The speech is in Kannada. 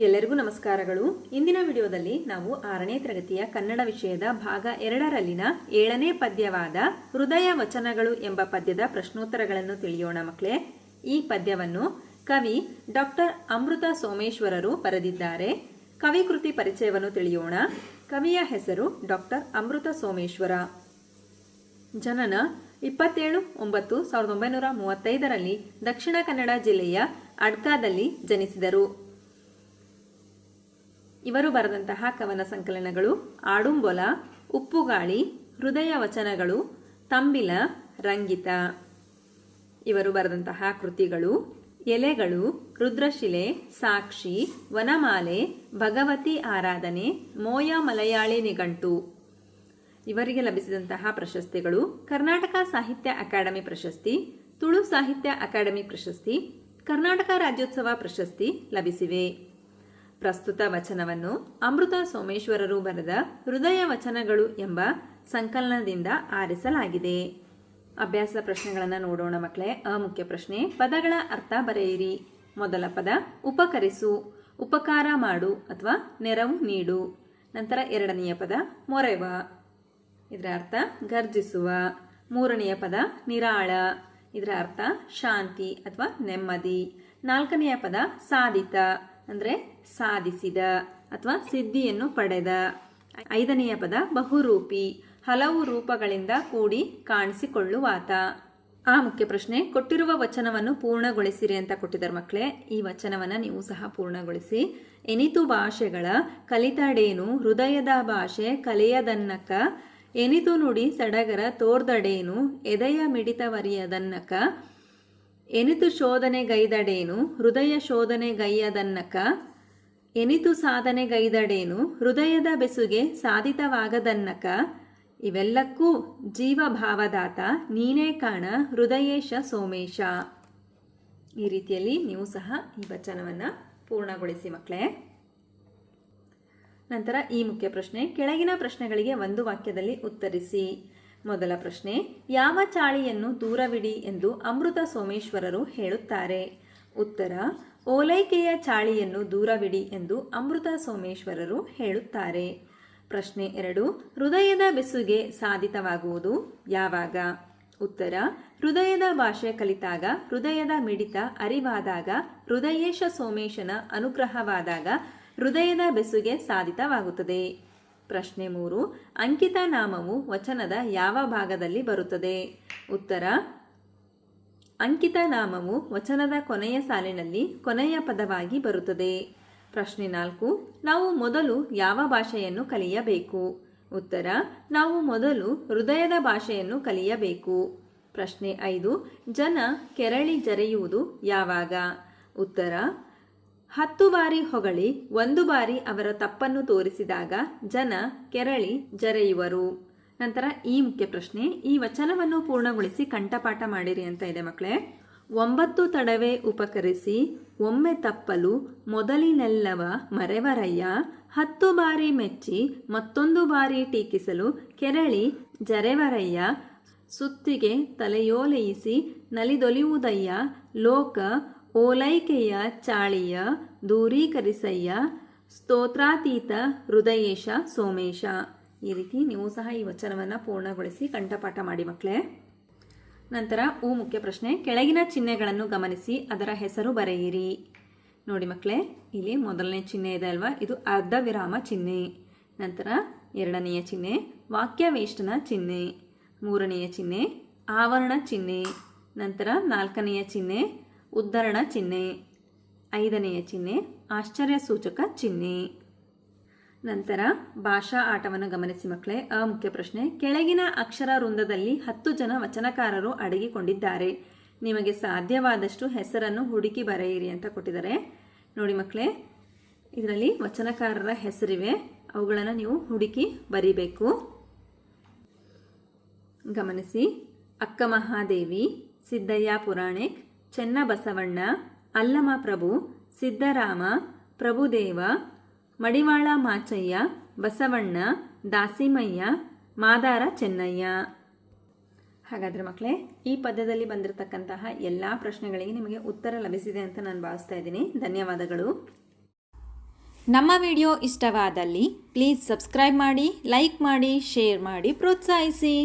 ಎಲ್ಲರಿಗೂ ನಮಸ್ಕಾರಗಳು. ಇಂದಿನ ವಿಡಿಯೋದಲ್ಲಿ ನಾವು ಆರನೇ ತರಗತಿಯ ಕನ್ನಡ ವಿಷಯದ ಭಾಗ ಎರಡರಲ್ಲಿನ ಏಳನೇ ಪದ್ಯವಾದ ಹೃದಯ ವಚನಗಳು ಎಂಬ ಪದ್ಯದ ಪ್ರಶ್ನೋತ್ತರಗಳನ್ನು ತಿಳಿಯೋಣ ಮಕ್ಕಳೇ. ಈ ಪದ್ಯವನ್ನು ಕವಿ ಡಾಕ್ಟರ್ ಅಮೃತ ಸೋಮೇಶ್ವರರು ಬರೆದಿದ್ದಾರೆ. ಕವಿ ಕೃತಿ ಪರಿಚಯವನ್ನು ತಿಳಿಯೋಣ. ಕವಿಯ ಹೆಸರು ಡಾಕ್ಟರ್ ಅಮೃತ ಸೋಮೇಶ್ವರ. ಜನನ ಇಪ್ಪತ್ತೇಳು, ಒಂಬತ್ತು, ಸಾವಿರದ ಒಂಬೈನೂರ ಮೂವತ್ತೈದರಲ್ಲಿ ದಕ್ಷಿಣ ಕನ್ನಡ ಜಿಲ್ಲೆಯ ಅಡ್ಕಾದಲ್ಲಿ ಜನಿಸಿದರು. ಇವರು ಬರೆದಂತಹ ಕವನ ಸಂಕಲನಗಳು ಆಡುಂಬೊಲ, ಉಪ್ಪುಗಾಳಿ, ಹೃದಯ ವಚನಗಳು, ತಂಬಿಲ, ರಂಗಿತ. ಇವರು ಬರೆದಂತಹ ಕೃತಿಗಳು ಎಲೆಗಳು, ರುದ್ರಶಿಲೆ, ಸಾಕ್ಷಿ, ವನಮಾಲೆ, ಭಗವತಿ ಆರಾಧನೆ, ಮೋಯ ಮಲಯಾಳಿ ನಿಘಂಟು. ಇವರಿಗೆ ಲಭಿಸಿದಂತಹ ಪ್ರಶಸ್ತಿಗಳು ಕರ್ನಾಟಕ ಸಾಹಿತ್ಯ ಅಕಾಡೆಮಿ ಪ್ರಶಸ್ತಿ, ತುಳು ಸಾಹಿತ್ಯ ಅಕಾಡೆಮಿ ಪ್ರಶಸ್ತಿ, ಕರ್ನಾಟಕ ರಾಜ್ಯೋತ್ಸವ ಪ್ರಶಸ್ತಿ ಲಭಿಸಿವೆ. ಪ್ರಸ್ತುತ ವಚನವನ್ನು ಅಮೃತ ಸೋಮೇಶ್ವರರು ಬರೆದ ಹೃದಯ ವಚನಗಳು ಎಂಬ ಸಂಕಲನದಿಂದ ಆರಿಸಲಾಗಿದೆ. ಅಭ್ಯಾಸ ಪ್ರಶ್ನೆಗಳನ್ನು ನೋಡೋಣ ಮಕ್ಕಳೇ ಅ ಮುಖ್ಯ ಪ್ರಶ್ನೆ, ಪದಗಳ ಅರ್ಥ ಬರೆಯಿರಿ. ಮೊದಲ ಪದ, ಉಪಕರಿಸು. ಉಪಕಾರ ಮಾಡು ಅಥವಾ ನೆರವು ನೀಡು. ನಂತರ ಎರಡನೆಯ ಪದ, ಮೊರೆವ. ಇದರ ಅರ್ಥ ಗರ್ಜಿಸುವ ಮೂರನೆಯ ಪದ ನಿರಾಳ. ಇದರ ಅರ್ಥ ಶಾಂತಿ ಅಥವಾ ನೆಮ್ಮದಿ. ನಾಲ್ಕನೆಯ ಪದ ಸಾಧಿತ, ಅಂದರೆ ಸಾಧಿಸಿದ ಅಥವಾ ಸಿದ್ಧಿಯನ್ನು ಪಡೆದ. ಐದನೆಯ ಪದ ಬಹುರೂಪಿ. ಹಲವು ರೂಪಗಳಿಂದ ಕೂಡಿ ಕಾಣಿಸಿಕೊಳ್ಳುವಾತ. ಆ ಮುಖ್ಯ ಪ್ರಶ್ನೆ, ಕೊಟ್ಟಿರುವ ವಚನವನ್ನು ಪೂರ್ಣಗೊಳಿಸಿರಿ ಅಂತ ಕೊಟ್ಟಿದ್ದಾರೆ ಮಕ್ಕಳೇ. ಈ ವಚನವನ್ನು ನೀವು ಸಹ ಪೂರ್ಣಗೊಳಿಸಿ. ಎನಿತು ಭಾಷೆಗಳ ಕಲಿತಡೇನು, ಹೃದಯದ ಭಾಷೆ ಕಲೆಯದನ್ನಕ ಎನಿತು ನುಡಿ ಸಡಗರ ತೋರ್ದಡೇನು? ಎದೆಯ ಮಿಡಿತವರಿಯದನ್ನಕ ಎನಿತು ಶೋಧನೆಗೈದಡೇನು ಹೃದಯ ಶೋಧನೆಗೈಯದನ್ನಕ ಎನಿತು ಸಾಧನೆಗೈದಡೇನು ಹೃದಯದ ಬೆಸುಗೆ ಸಾಧಿತವಾಗದನ್ನಕ? ಇವೆಲ್ಲಕ್ಕೂ ಜೀವಭಾವದಾತ ನೀನೇ ಕಾಣ ಹೃದಯೇಶ ಸೋಮೇಶ. ಈ ರೀತಿಯಲ್ಲಿ ನೀವು ಸಹ ಈ ವಚನವನ್ನು ಪೂರ್ಣಗೊಳಿಸಿ ಮಕ್ಕಳೇ. ನಂತರ ಈ ಮುಖ್ಯ ಪ್ರಶ್ನೆ, ಕೆಳಗಿನ ಪ್ರಶ್ನೆಗಳಿಗೆ ಒಂದು ವಾಕ್ಯದಲ್ಲಿ ಉತ್ತರಿಸಿ. ಮೊದಲ ಪ್ರಶ್ನೆ, ಯಾವ ಚಾಳಿಯನ್ನು ದೂರವಿಡಿ ಎಂದು ಅಮೃತ ಸೋಮೇಶ್ವರರು ಹೇಳುತ್ತಾರೆ. ಉತ್ತರ, ಓಲೈಕೆಯ ಚಾಳಿಯನ್ನು ದೂರವಿಡಿ ಎಂದು ಅಮೃತ ಸೋಮೇಶ್ವರರು ಹೇಳುತ್ತಾರೆ. ಪ್ರಶ್ನೆ ಎರಡು, ಹೃದಯದ ಬೆಸುಗೆ ಸಾಧಿತವಾಗುವುದು ಯಾವಾಗ? ಉತ್ತರ, ಹೃದಯದ ಭಾಷೆ ಕಲಿತಾಗ, ಹೃದಯದ ಮಿಡಿತ ಅರಿವಾದಾಗ, ಹೃದಯೇಶ ಸೋಮೇಶನ ಅನುಗ್ರಹವಾದಾಗ ಹೃದಯದ ಬೆಸುಗೆ ಸಾಧಿತವಾಗುತ್ತದೆ. ಪ್ರಶ್ನೆ ಮೂರು, ಅಂಕಿತ ನಾಮವು ವಚನದ ಯಾವ ಭಾಗದಲ್ಲಿ ಬರುತ್ತದೆ? ಉತ್ತರ, ಅಂಕಿತ ನಾಮವು ವಚನದ ಕೊನೆಯ ಸಾಲಿನಲ್ಲಿ ಕೊನೆಯ ಪದವಾಗಿ ಬರುತ್ತದೆ. ಪ್ರಶ್ನೆ ನಾಲ್ಕು, ನಾವು ಮೊದಲು ಯಾವ ಭಾಷೆಯನ್ನು ಕಲಿಯಬೇಕು? ಉತ್ತರ, ನಾವು ಮೊದಲು ಹೃದಯದ ಭಾಷೆಯನ್ನು ಕಲಿಯಬೇಕು. ಪ್ರಶ್ನೆ ಐದು, ಜನ ಕೆರಳಿ ಜರೆಯುವುದು ಯಾವಾಗ? ಉತ್ತರ ಹತ್ತು ಬಾರಿ ಹೊಗಳಿ, ಒಂದು ಬಾರಿ ಅವರ ತಪ್ಪನ್ನು ತೋರಿಸಿದಾಗ ಜನ ಕೆರಳಿ ಜರೆಯುವರು. ನಂತರ ಈ ಮುಖ್ಯ ಪ್ರಶ್ನೆ, ಈ ವಚನವನ್ನು ಪೂರ್ಣಗೊಳಿಸಿ ಕಂಠಪಾಠ ಮಾಡಿರಿ ಅಂತ ಇದೆ ಮಕ್ಕಳೇ. ಒಂಬತ್ತು ತಡವೆ ಉಪಕರಿಸಿ, ಒಮ್ಮೆ ತಪ್ಪಲು ಮೊದಲಿನೆಲ್ಲವ ಮರೆವರಯ್ಯ, ಹತ್ತು ಬಾರಿ ಮೆಚ್ಚಿ, ಮತ್ತೊಂದು ಬಾರಿ ಟೀಕಿಸಲು ಕೆರಳಿ ಜರೆವರಯ್ಯ, ಸುತ್ತಿಗೆ ತಲೆಯೋಲಯಿಸಿ ನಲಿದೊಲಿಯುವುದಯ್ಯ, ಲೋಕ ಓಲೈಕೆಯ ಚಾಳಿಯ, ದೂರೀಕರಿಸಯ್ಯ, ಸ್ತೋತ್ರಾತೀತ ಹೃದಯೇಶ ಸೋಮೇಶ. ಈ ರೀತಿ ನೀವು ಸಹ ಈ ವಚನವನ್ನು ಪೂರ್ಣಗೊಳಿಸಿ ಕಂಠಪಾಠ ಮಾಡಿ ಮಕ್ಕಳೇ ನಂತರ ಊ ಮುಖ್ಯ ಪ್ರಶ್ನೆ, ಕೆಳಗಿನ ಚಿಹ್ನೆಗಳನ್ನು ಗಮನಿಸಿ, ಅದರ ಹೆಸರು ಬರೆಯಿರಿ. ನೋಡಿ ಮಕ್ಕಳೇ ಇಲ್ಲಿ ಮೊದಲನೇ ಚಿಹ್ನೆ ಇದೆ ಅಲ್ವಾ? ಇದು ಅರ್ಧ ವಿರಾಮ ಚಿಹ್ನೆ. ನಂತರ ಎರಡನೆಯ ಚಿಹ್ನೆ, ವಾಕ್ಯವೇಷ್ಟನ ಚಿಹ್ನೆ. ಮೂರನೆಯ ಚಿಹ್ನೆ, ಆವರಣ ಚಿಹ್ನೆ. ನಂತರ ನಾಲ್ಕನೆಯ ಚಿಹ್ನೆ ಉದ್ಧರಣ ಚಿಹ್ನೆ. ಐದನೆಯ ಚಿಹ್ನೆ, ಆಶ್ಚರ್ಯ ಸೂಚಕ ಚಿಹ್ನೆ. ನಂತರ, ಭಾಷಾ ಆಟವನ್ನು ಗಮನಿಸಿ ಮಕ್ಕಳೇ. ಅ ಮುಖ್ಯ ಪ್ರಶ್ನೆ, ಕೆಳಗಿನ ಅಕ್ಷರ ವೃಂದದಲ್ಲಿ ಹತ್ತು ಜನ ವಚನಕಾರರು ಅಡಗಿಕೊಂಡಿದ್ದಾರೆ. ನಿಮಗೆ ಸಾಧ್ಯವಾದಷ್ಟು ಹೆಸರನ್ನು ಹುಡುಕಿ ಬರೆಯಿರಿ ಅಂತ ಕೊಟ್ಟಿದ್ದಾರೆ. ನೋಡಿ ಮಕ್ಕಳೇ, ಇದರಲ್ಲಿ ವಚನಕಾರರ ಹೆಸರಿವೆ. ಅವುಗಳನ್ನು ನೀವು ಹುಡುಕಿ ಬರಿಬೇಕು. ಗಮನಿಸಿ, ಅಕ್ಕ ಮಹಾದೇವಿ, ಸಿದ್ದಯ್ಯ ಪುರಾಣಿಕ್ ಚೆನ್ನಬಸವಣ್ಣ ಅಲ್ಲಮ ಪ್ರಭು, ಸಿದ್ದರಾಮ, ಪ್ರಭುದೇವ, ಮಡಿವಾಳ ಮಾಚಯ್ಯ, ಬಸವಣ್ಣ, ದಾಸಿಮಯ್ಯ, ಮಾದಾರ ಚೆನ್ನಯ್ಯ. ಹಾಗಾದರೆ ಮಕ್ಕಳೇ ಈ ಪದ್ಯದಲ್ಲಿ ಬಂದಿರತಕ್ಕಂತಹ ಎಲ್ಲ ಪ್ರಶ್ನೆಗಳಿಗೆ ನಿಮಗೆ ಉತ್ತರ ಲಭಿಸಿದೆ ಅಂತ ನಾನು ಭಾವಿಸ್ತಾ ಇದ್ದೀನಿ. ಧನ್ಯವಾದಗಳು. ನಮ್ಮ ವಿಡಿಯೋ ಇಷ್ಟವಾದಲ್ಲಿ, ಪ್ಲೀಸ್ ಸಬ್ಸ್ಕ್ರೈಬ್ ಮಾಡಿ, ಲೈಕ್ ಮಾಡಿ, ಶೇರ್ ಮಾಡಿ, ಪ್ರೋತ್ಸಾಹಿಸಿ.